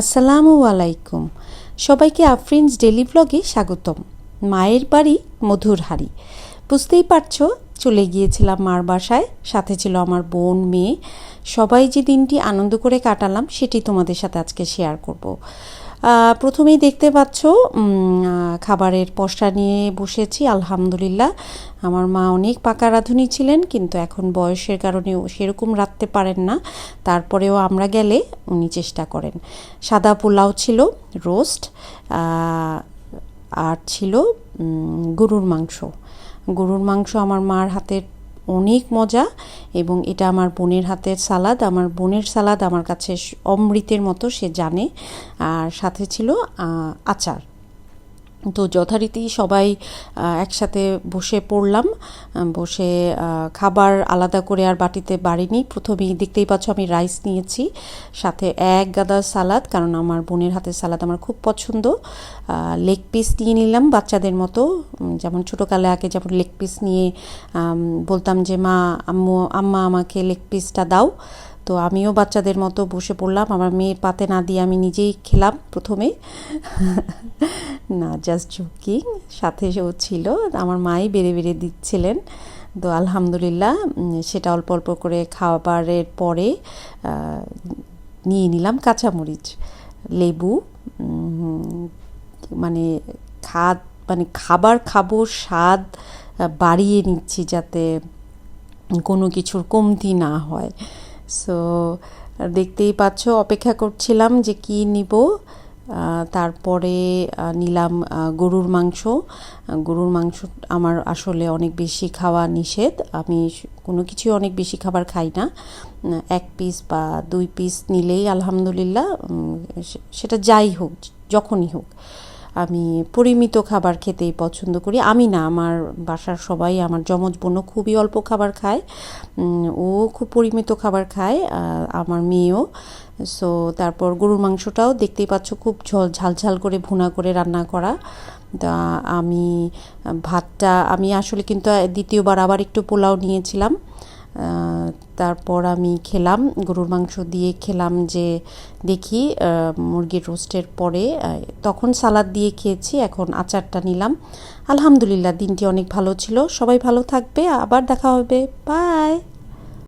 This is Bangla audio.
আসসালামু আলাইকুম। সবাইকে আফ্রিন্স ডেলি ব্লগে স্বাগতম। মায়ের বাড়ি মধুর হাড়ি বুঝতেই পারছ, চলে গিয়েছিলাম মার বাসায়, সাথে ছিল আমার বোন, মেয়ে। সবাই যে দিনটি আনন্দ করে কাটালাম, সেটি তোমাদের সাথে আজকে শেয়ার করব। প্রথমেই দেখতে পাচ্ছ খাবারের পশা নিয়ে বসেছি, আলহামদুলিল্লাহ। আমার মা অনেক পাকা রাঁধুনি ছিলেন, কিন্তু এখন বয়সের কারণে সেরকম রাঁধতে পারেন না। তারপরেও আমরা গেলে উনি চেষ্টা করেন। সাদা পোলাও ছিল, রোস্ট আর ছিল গরুর মাংস। গরুর মাংস আমার মার হাতের অনেক মজা এবং এটা আমার বোনের হাতের সালাদ। আমার বোনের সালাদ আমার কাছে অমৃতের মতো, সে জানে। আর সাথে ছিল আচার। তো যথারীতি সবাই একসাথে বসে পড়লাম বসে খাবার আলাদা করে আর বাটিতে বাড়িনি। প্রথমেই দেখতেই পাচ্ছ আমি রাইস নিয়েছি, সাথে এক গাদা সালাদ, কারণ আমার বোনের হাতের সালাদ আমার খুব পছন্দ। লেগ পিস নিয়ে নিলাম বাচ্চাদের মতো যেমন ছোটোকালে আগে যেমন লেগ পিস নিয়ে বলতাম যে, মা, আম্মু, আম্মা আমাকে লেগ পিসটা দাও। তো আমিও বাচ্চাদের মতো বসে পড়লাম। আমার মেয়ের পাতে না দিয়ে আমি নিজেই খেলাম প্রথমে। না জাস্ট জোকিং সাথে সেও ছিল। আমার মাই বেড়ে বেড়ে দিচ্ছিলেন। তো আলহামদুলিল্লাহ সেটা অল্প অল্প করে খাবারের পরে নিয়ে নিলাম কাঁচামরিচ, লেবু মানে খাদ মানে খাবার খাব, স্বাদ বাড়িয়ে নিচ্ছি যাতে কোনো কিছুর কমতি না হয়। সো দেখতেই পাচ্ছ, অপেক্ষা করছিলাম যে কি নিব। তারপরে নিলাম গরুর মাংস। গরুর মাংস আমার আসলে অনেক বেশি খাওয়া নিষেধ। আমি কোনো কিছুই অনেক বেশি খাবার খাই না। এক পিস বা দুই পিস নিলেই আলহামদুলিল্লাহ সেটা যাই হোক, যখনই হোক। আমি পরিমিত খাবার খেতেই পছন্দ করি। আমি না, আমার বাসার সবাই আমার যমজ বোনও খুবই অল্প খাবার খায়। ও খুব পরিমিত খাবার খায় আমার মেয়েও। সো তারপর গরুর মাংসটাও দেখতেই পাচ্ছ খুব ঝল, ঝাল ঝাল করে ভুনা করে রান্না করা। তা, আমি, ভাতটা, আমি আসলে কিন্তু দ্বিতীয়বার আবার একটু পোলাও নিয়েছিলাম। তারপর আমি খেলাম, গরুর মাংস দিয়ে খেলাম যে দেখি মুরগির রোস্টের পরে তখন সালাদ দিয়ে খেয়েছি, এখন আচারটা নিলাম। আলহামদুলিল্লাহ, দিনটি অনেক ভালো ছিল। সবাই ভালো থাকবে, আবার দেখা হবে। বাই!